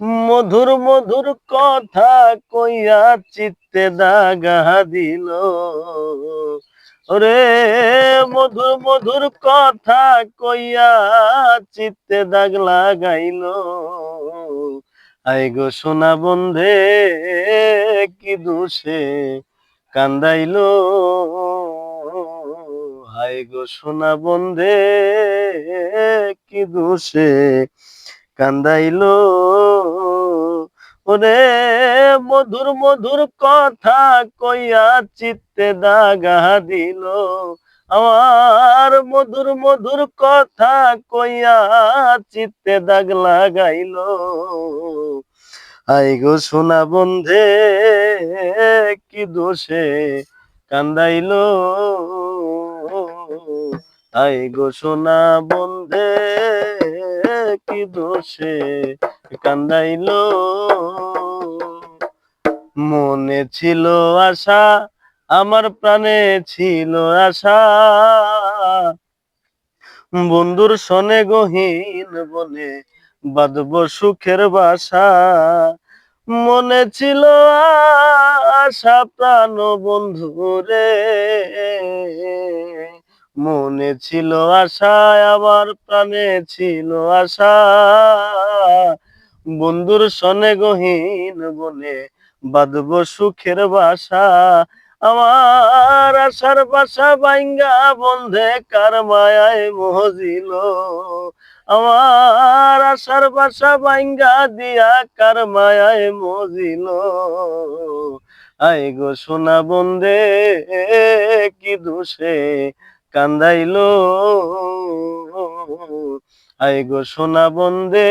মধুর মধুর কথা কইয়া চিত্তে দাগা দিল। ওরে মধুর মধুর কথা কইয়া চিত্তে দাগ লাগাইল। আই গো সোনা বন্ধে, কি দোষে কান্দাইল। হাই গো সোনা বন্ধে, কি দোষে কান্দাইল। ওরে মধুর মধুর কথা কইয়া চিত্তে দাগা দিল। আমার মধুর মধুর কথা কইয়া চিত্তে দাগ লাগাইল। আই গো সোনা বন্ধে, কি দোষে কান্দাইল। আই গো সোনা বন্ধে কি দোষে কান্দাইল? মনে ছিল আশা, আমার প্রাণে ছিল আশা। বন্ধুর সনে গহীন বনে বাঁধব সুখের বাসা। মনে ছিল আশা প্রাণ বন্ধু রে। মনে ছিল আশা আমার প্রাণে ছিল আশা। বন্ধুর সনে গহীন বনে বাঁধব সুখের বাসা। আমার আশার বাসা বাইঙ্গা বন্ধে কার মায়ায় মহজিল। আমার আশার বাসা বাইঙ্গা দিয়া কার মায়ায় মজিল আই গো সোনা বন্ধে, কি দোষে কান্দাইল। আই গো সোনা বন্ধে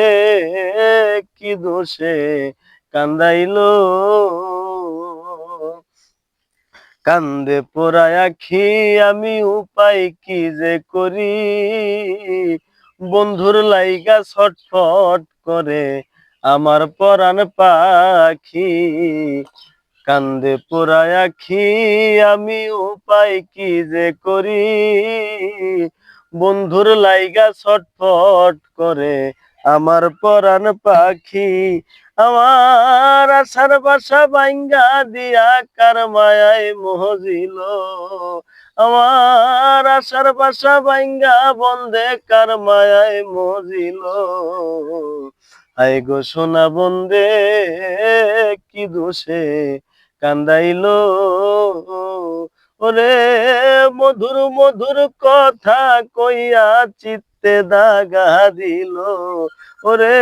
কি দোষে কান্দাইল। কান্দে পোড়ায় আখি, আমি উপায় কি যে করি? বন্ধুর লাইগা ছটফট করে আমার পরাণ পাখি। কান্দে পোড়ায় আখি, আমি উপায় কি যে করি? বন্ধুর লাইগা ছটফট করে আমার পরাণ পাখি, আমার আশার বাসা বাইঙ্গা দিয়া কার মায়ায় মহজিল? আমার আশার বাসা বাইঙ্গা বন্ধে কার মায়ায় মজিল আই গো সোনা বন্ধে, কি দোষে কান্দাইল। ওরে মধুর মধুর কথা কইয়া চিত্তে দাগা দিল। ওরে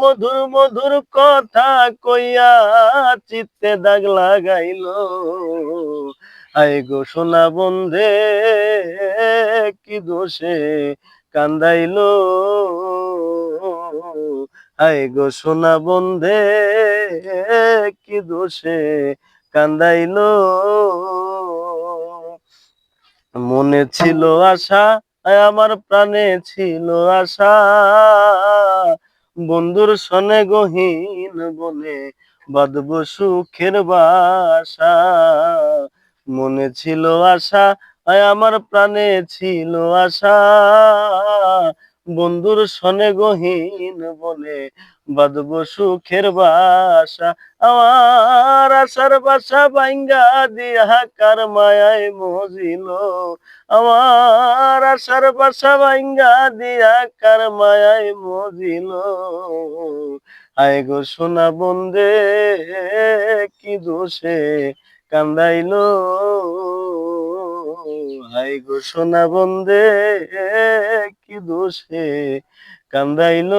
মধুর মধুর কথা কইয়া চিত্তে দাগ লাগাইল। আই গো সোনা বন্ধে, কি দোষে কান্দাইল। আই গো সোনা বন্ধে কি দোষে কান্দাইল। মনে ছিল আশা, আমার প্রাণে ছিল আশা। বন্ধুর সনে গহীন বনে বাঁধব সুখের বাসা। মনে ছিল আশা, আমার প্রাণে ছিল আশা। বন্ধুর সনে গহীন বনে বাঁধব সুখের বাসা। আমার আশার বাসা বাইঙ্গা দিয়া কার মায়ায় মজিল। আমার আশার বাসা বাইঙ্গা দিয়া কার মায়ায় মজিল। আয় গো সোনা বন্দে কি দোষে কান্দাইল। আয় ঘোষণা বন্দে কি দোষে কান্দাইল?